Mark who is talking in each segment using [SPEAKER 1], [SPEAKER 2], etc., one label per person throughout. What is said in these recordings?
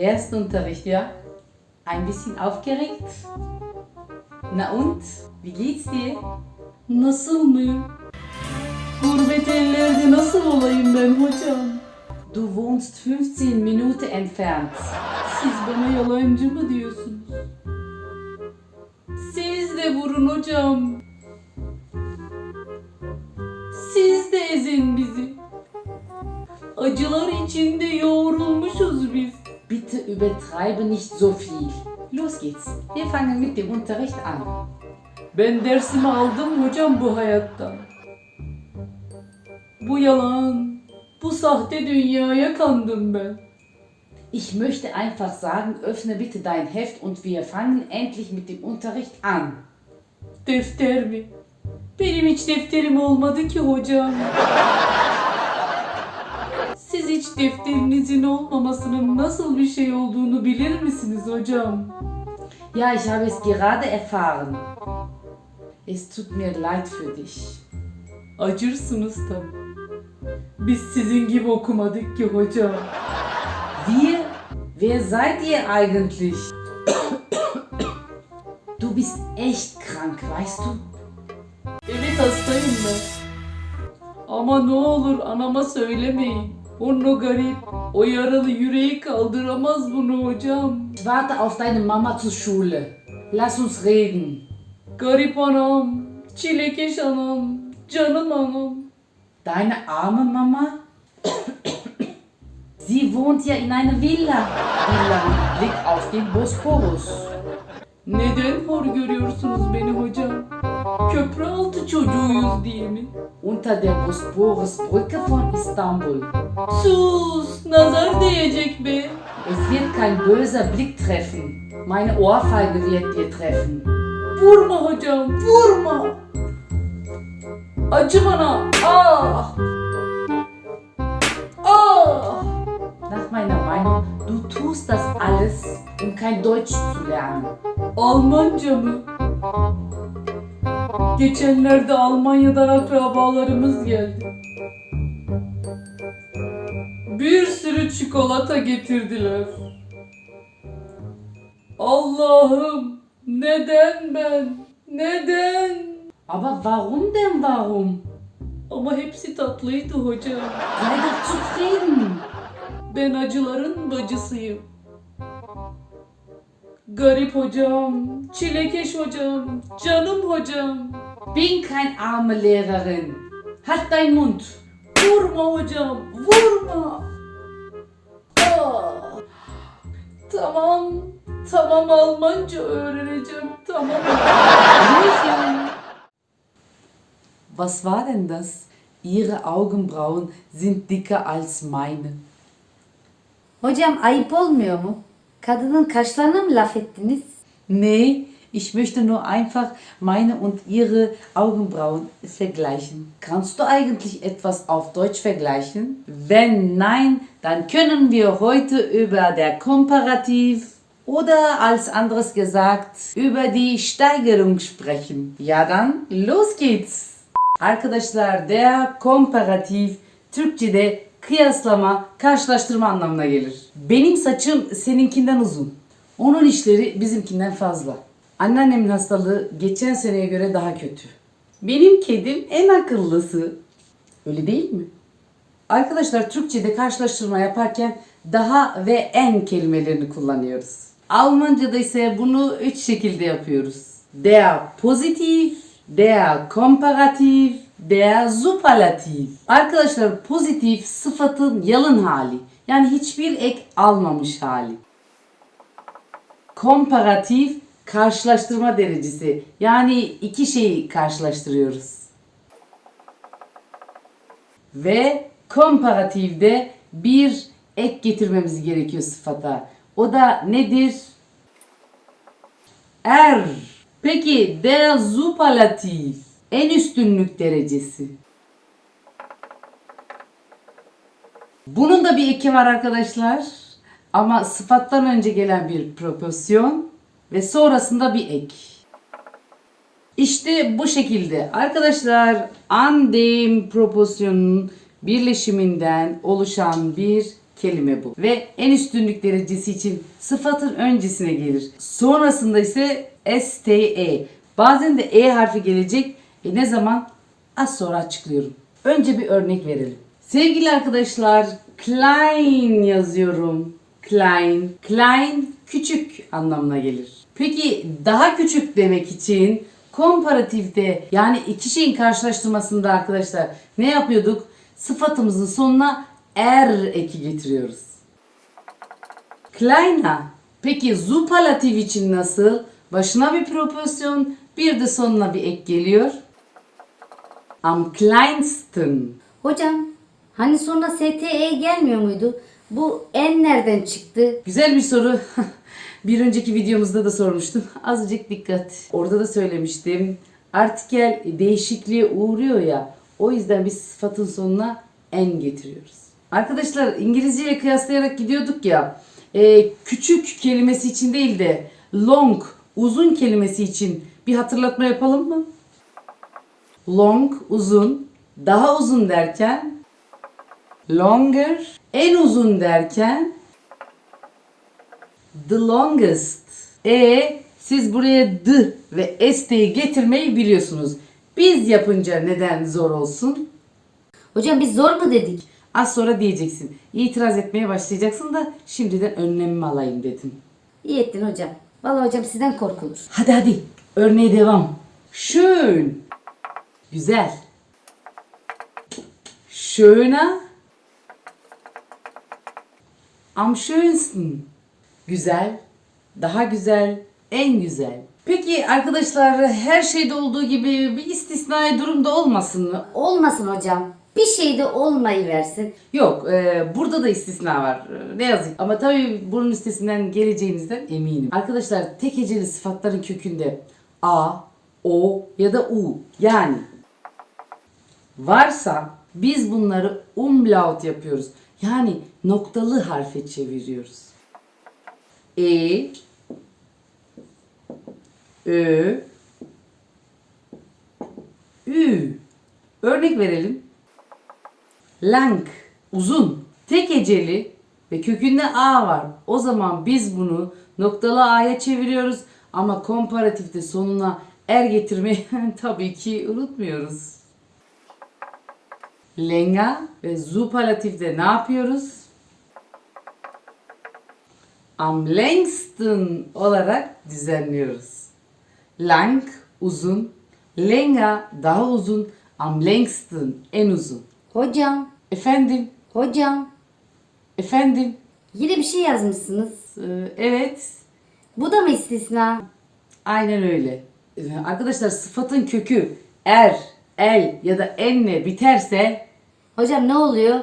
[SPEAKER 1] Erstunterricht, ja? Ein bisschen aufgeregt? Na und? Wie geht's dir?
[SPEAKER 2] Nasıl mıyım? Gurbet ellerde nasıl olayım ben hocam?
[SPEAKER 1] Du wohnst 15 Minuten entfernt.
[SPEAKER 2] Siz bana yalancı mı diyorsunuz? Siz de vurun hocam. Siz de ezin bizi. Acılar içinde yoğrulmuşuz biz.
[SPEAKER 1] Bitte übertreibe nicht so viel. Los geht's. Wir fangen mit dem Unterricht an.
[SPEAKER 2] Ben dersimi aldım hocam bu hayattan. Bu yalan, bu sahte dünyaya kandım ben.
[SPEAKER 1] Ich möchte einfach sagen, öffne bitte dein Heft und wir fangen endlich mit dem Unterricht an.
[SPEAKER 2] Defter mi? Benim hiç defterim olmadı ki hocam. Hiç defterinizin olmamasının nasıl bir şey olduğunu bilir misiniz hocam?
[SPEAKER 1] Ja, ich habe es gerade erfahren. Es tut mir leid für dich.
[SPEAKER 2] Acırsınız tabii. Biz sizin gibi okumadık ki hocam.
[SPEAKER 1] Wir? Wer seid ihr eigentlich? Du bist echt krank, weißt du?
[SPEAKER 2] Evet hastayım ben. Ama ne olur anama söylemeyin. Onun o garip, o yaralı yüreği kaldıramaz bunu hocam.
[SPEAKER 1] Ich warte auf deine Mama zur Schule. Lass uns reden.
[SPEAKER 2] Garip anam, çilekeş anam, canım anam.
[SPEAKER 1] Deine arme Mama? Sie wohnt ja in einer Villa. Villa mit Blick auf den Bosporus.
[SPEAKER 2] Neden hor görüyorsunuz beni hocam? Köprü altı çocuğuyuz diye mi?
[SPEAKER 1] Unter der Bosporusbrücke von Istanbul.
[SPEAKER 2] Sus, nazar değecek be.
[SPEAKER 1] Es wird kein böser Blick treffen. Meine Ohrfeige wird dir treffen.
[SPEAKER 2] Vurma hocam, vurma. Acı bana. Ah. Ah.
[SPEAKER 1] Nach meiner Meinung, du tust das alles, um kein Deutsch zu lernen.
[SPEAKER 2] Almanca mı? Geçenlerde Almanya'dan akrabalarımız geldi. Bir sürü çikolata getirdiler. Allah'ım neden ben? Neden?
[SPEAKER 1] Aber warum denn warum?
[SPEAKER 2] Ama hepsi tatlıydı hocam.
[SPEAKER 1] Sei doch zufrieden.
[SPEAKER 2] Ben acıların bacısıyım. Garip hocam, çilekeş hocam, canım hocam.
[SPEAKER 1] Bin kein arme Lehrerin. Halt dein Mund.
[SPEAKER 2] Vurma hocam, vurma. Ah. Tamam, tamam Almanca öğreneceğim, tamam.
[SPEAKER 1] Was war denn das? Ihre Augenbrauen sind dicker als meine.
[SPEAKER 3] Hocam ayıp olmuyor mu? Kadının kaşlarına mı laf ettiniz?
[SPEAKER 1] Nee, ich möchte nur einfach meine und ihre Augenbrauen vergleichen. Kannst du eigentlich etwas auf Deutsch vergleichen? Wenn nein, dann können wir heute über der Komparativ oder als anderes gesagt über die Steigerung sprechen. Ja dann, los geht's. Arkadaşlar der komparatif Türkçe'de kıyaslama, karşılaştırma anlamına gelir. Benim saçım seninkinden uzun. Onun işleri bizimkinden fazla. Anneannemin hastalığı geçen seneye göre daha kötü. Benim kedim en akıllısı. Öyle değil mi? Arkadaşlar Türkçe'de karşılaştırma yaparken daha ve en kelimelerini kullanıyoruz. Almanca'da ise bunu üç şekilde yapıyoruz. Der pozitif, der komparatif, der superlatif. Arkadaşlar pozitif sıfatın yalın hali. Yani hiçbir ek almamış hali. Komparatif karşılaştırma derecesi. Yani iki şeyi karşılaştırıyoruz. Ve komparatifde bir ek getirmemiz gerekiyor sıfata. O da nedir? Er. Peki der superlatif en üstünlük derecesi. Bunun da bir eki var arkadaşlar. Ama sıfattan önce gelen bir proposyon ve sonrasında bir ek. İşte bu şekilde arkadaşlar an dem proposyonun birleşiminden oluşan bir kelime bu. Ve en üstünlük derecesi için sıfatın öncesine gelir. Sonrasında ise STE. Bazen de E harfi gelecek. E ne zaman? Az sonra açıklıyorum. Önce bir örnek verelim. Sevgili arkadaşlar, klein yazıyorum. Klein. Klein küçük anlamına gelir. Peki daha küçük demek için komparatifte yani iki şeyin karşılaştırmasında arkadaşlar ne yapıyorduk? Sıfatımızın sonuna er eki getiriyoruz. Kleiner. Peki superlatif için nasıl? Başına bir proporsiyon, bir de sonuna bir ek geliyor. Am kleinsten.
[SPEAKER 3] Hocam hani sonra STE gelmiyor muydu? Bu en nereden çıktı?
[SPEAKER 1] Güzel bir soru. bir önceki videomuzda da sormuştum. Azıcık dikkat. Orada da söylemiştim. Artikel değişikliğe uğruyor ya. O yüzden biz sıfatın sonuna en getiriyoruz. Arkadaşlar İngilizceyle kıyaslayarak gidiyorduk ya. e, küçük kelimesi için değil de long, uzun kelimesi için bir hatırlatma yapalım mı? Long, uzun. Daha uzun derken longer. En uzun derken the longest. E siz buraya the ve st'yi getirmeyi biliyorsunuz. Biz yapınca neden zor olsun?
[SPEAKER 3] Hocam biz zor mu dedik?
[SPEAKER 1] Az sonra diyeceksin. İtiraz etmeye başlayacaksın da şimdiden önlemimi alayım dedim.
[SPEAKER 3] İyi ettin hocam. Vallahi hocam sizden korkulur.
[SPEAKER 1] Hadi hadi. Örneğe devam. Schön. Güzel. Schöner. Am schönsten. Güzel. Daha güzel. En güzel. Peki arkadaşlar her şeyde olduğu gibi bir istisnai durumda olmasın mı?
[SPEAKER 3] Olmasın hocam. Bir şeyde olmayı versin.
[SPEAKER 1] Yok, e, burada da istisna var. E, Ne yazık. Ama tabii bunun üstesinden geleceğinizden eminim. Arkadaşlar tek heceli sıfatların kökünde a, o ya da u yani varsa biz bunları umlaut yapıyoruz. Yani noktalı harfe çeviriyoruz. E, Ö, Ü. Örnek verelim. Lang, uzun, tek heceli ve kökünde A var. O zaman biz bunu noktalı A'ya çeviriyoruz ama komparatifte sonuna er getirmeyi tabii ki unutmuyoruz. Lenga ve superlatifte ne yapıyoruz? Am längsten olarak düzenliyoruz. Lang, uzun, länger, daha uzun, am längsten, en uzun.
[SPEAKER 3] Hocam,
[SPEAKER 1] Efendim,
[SPEAKER 3] hocam.
[SPEAKER 1] efendim.
[SPEAKER 3] Yine bir şey yazmışsınız.
[SPEAKER 1] Ee, evet,
[SPEAKER 3] Bu da mı istisna?
[SPEAKER 1] aynen öyle. Ee, Arkadaşlar sıfatın kökü er, el ya da enle biterse
[SPEAKER 3] Hocam ne oluyor?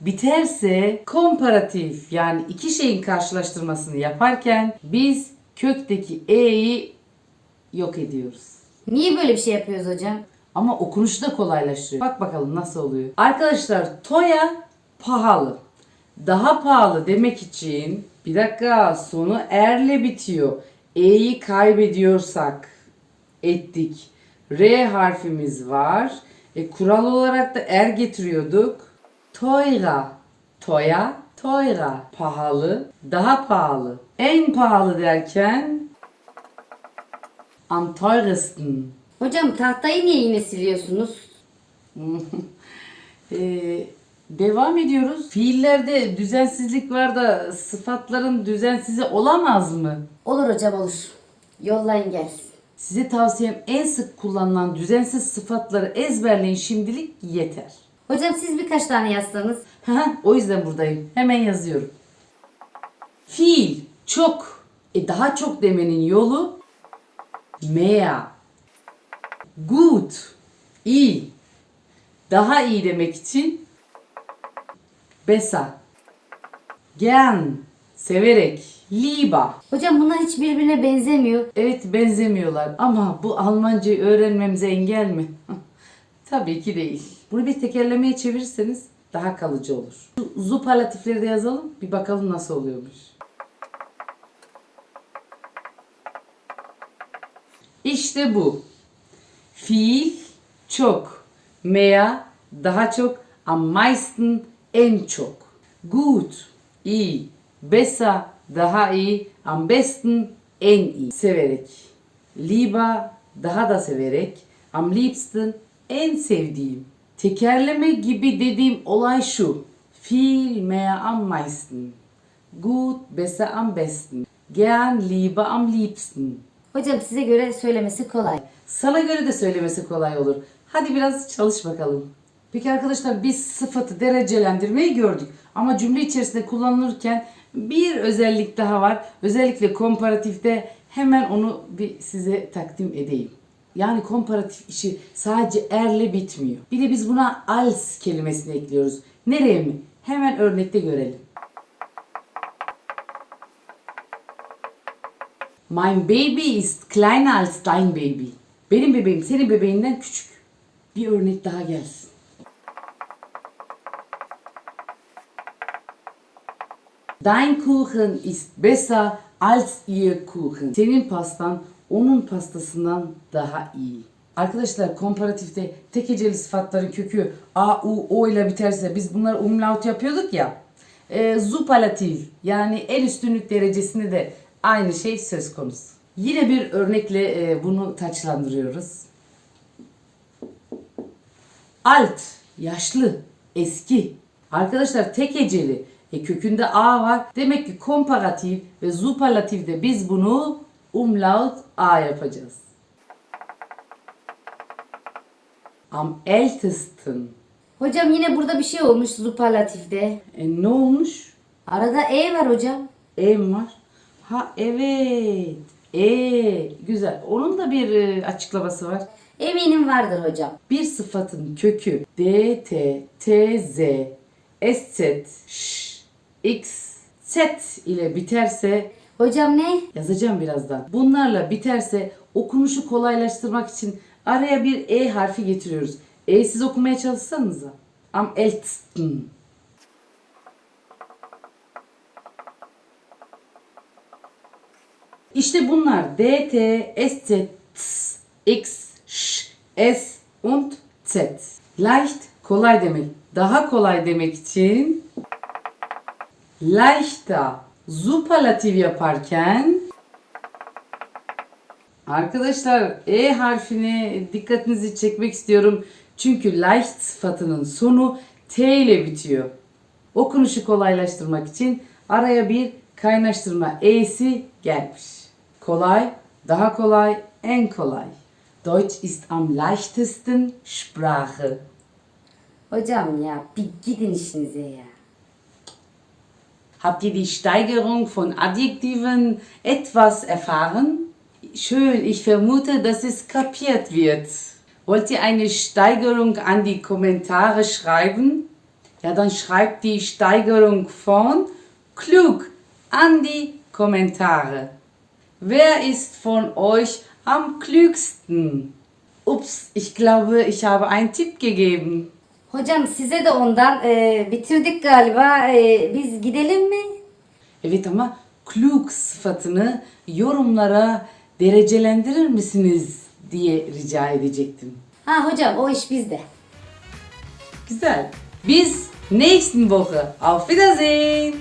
[SPEAKER 1] biterse komparatif yani iki şeyin karşılaştırmasını yaparken biz kökteki e'yi yok ediyoruz.
[SPEAKER 3] Niye böyle bir şey yapıyoruz hocam?
[SPEAKER 1] Ama okunuşu da kolaylaştırıyor. Bak bakalım nasıl oluyor. Arkadaşlar toya pahalı. Daha pahalı demek için bir dakika sonu erle bitiyor. E'yi kaybediyorsak ettik. R harfimiz var. E, kural olarak da er getiriyorduk. Toyra. Toya, toyra. Pahalı, daha pahalı. En pahalı derken am teuresten.
[SPEAKER 3] Hocam tahtayı niye yine siliyorsunuz?
[SPEAKER 1] Ee, devam ediyoruz. Fiillerde düzensizlik var da sıfatların düzensizi olamaz mı?
[SPEAKER 3] Olur hocam olur. Yollayın gelsin.
[SPEAKER 1] Size tavsiyem en sık kullanılan düzensiz sıfatları ezberleyin şimdilik yeter.
[SPEAKER 3] Hocam siz birkaç tane yazsanız.
[SPEAKER 1] O yüzden buradayım. Hemen yazıyorum. Fiil, çok. E daha çok demenin yolu mehr. Gut, iyi. Daha iyi demek için besser. Gern, severek. Lieber.
[SPEAKER 3] Hocam bunlar hiç birbirine benzemiyor.
[SPEAKER 1] Evet benzemiyorlar ama bu Almancayı öğrenmemize engel mi? Tabii ki değil. Bunu bir tekerlemeye çevirirseniz daha kalıcı olur. Şu Superlatifleri de yazalım bir bakalım nasıl oluyormuş. İşte bu. Fiil çok. Mehr daha çok. Am meisten en çok. Gut iyi, besser, daha iyi, am besten, en iyi. Severek. Lieber, daha da severek, am liebsten, en sevdiğim. Tekerleme gibi dediğim olay şu. Viel mehr am meisten. Gut, besser am besten. Gern, lieber am liebsten.
[SPEAKER 3] Hocam size göre söylemesi kolay.
[SPEAKER 1] Sana göre de söylemesi kolay olur. Hadi biraz çalış bakalım. Peki arkadaşlar biz sıfatı derecelendirmeyi gördük. Ama cümle içerisinde kullanılırken bir özellik daha var. Özellikle komparatifte hemen onu bir size takdim edeyim. Yani komparatif işi sadece erle bitmiyor. Bir de biz buna als kelimesini ekliyoruz. Nereye mi? Hemen örnekte görelim. Mein Baby ist kleiner als dein Baby. Benim bebeğim senin bebeğinden küçük. Bir örnek daha gelsin. Dein Kuchen ist besser als ihr Kuchen. Senin pastan onun pastasından daha iyi. Arkadaşlar komparatifte tek heceli sıfatların kökü a, u, o ile biterse biz bunları umlaut yapıyorduk ya. E, zupalatif yani el üstünlük derecesinde de aynı şey söz konusu. Yine bir örnekle e, bunu taçlandırıyoruz. Alt, yaşlı, eski. Arkadaşlar tek heceli. E, kökünde A var. Demek ki komparatif ve superlatifde biz bunu umlaut A yapacağız. Am ältesten.
[SPEAKER 3] Hocam yine burada bir şey olmuş superlatifte.
[SPEAKER 1] E, ne olmuş?
[SPEAKER 3] Arada E var hocam.
[SPEAKER 1] E mi var? Ha evet. E güzel. Onun da bir e, açıklaması var.
[SPEAKER 3] Eminim vardır hocam.
[SPEAKER 1] Bir sıfatın kökü d, t, t, z, s, z, ş, x, z ile biterse
[SPEAKER 3] Hocam ne?
[SPEAKER 1] yazacağım birazdan. Bunlarla biterse okunuşu kolaylaştırmak için araya bir e harfi getiriyoruz. E siz okumaya çalışsanıza. Am ältesten. İşte bunlar D, T, S, Z, Ts, X, Ş, S und Z. Leicht kolay demek. Daha kolay demek için leichter superlatif yaparken Arkadaşlar E harfine dikkatinizi çekmek istiyorum. Çünkü leicht sıfatının sonu T ile bitiyor. Okunuşu kolaylaştırmak için araya bir kaynaştırma E'si gelmiş. Kolay, daha kolay, en kolay. Deutsch ist am leichtesten Sprache.
[SPEAKER 3] Hocam ya bir gidin işinize ya.
[SPEAKER 1] Habt ihr die Steigerung von Adjektiven etwas erfahren? Schön, ich vermute, dass es kapiert wird. Wollt ihr eine Steigerung an die Kommentare schreiben? Ja, dann schreibt die Steigerung von klug an die Kommentare. Wer ist von euch am klügsten? Ups, ich glaube, ich habe einen Tipp gegeben.
[SPEAKER 3] Hocam size de ondan e, bitirdik galiba. E, biz gidelim mi?
[SPEAKER 1] Evet ama klug sıfatını yorumlara derecelendirir misiniz diye rica edecektim.
[SPEAKER 3] Ha hocam o iş bizde.
[SPEAKER 1] Güzel. Bis nächsten Woche. Auf Wiedersehen.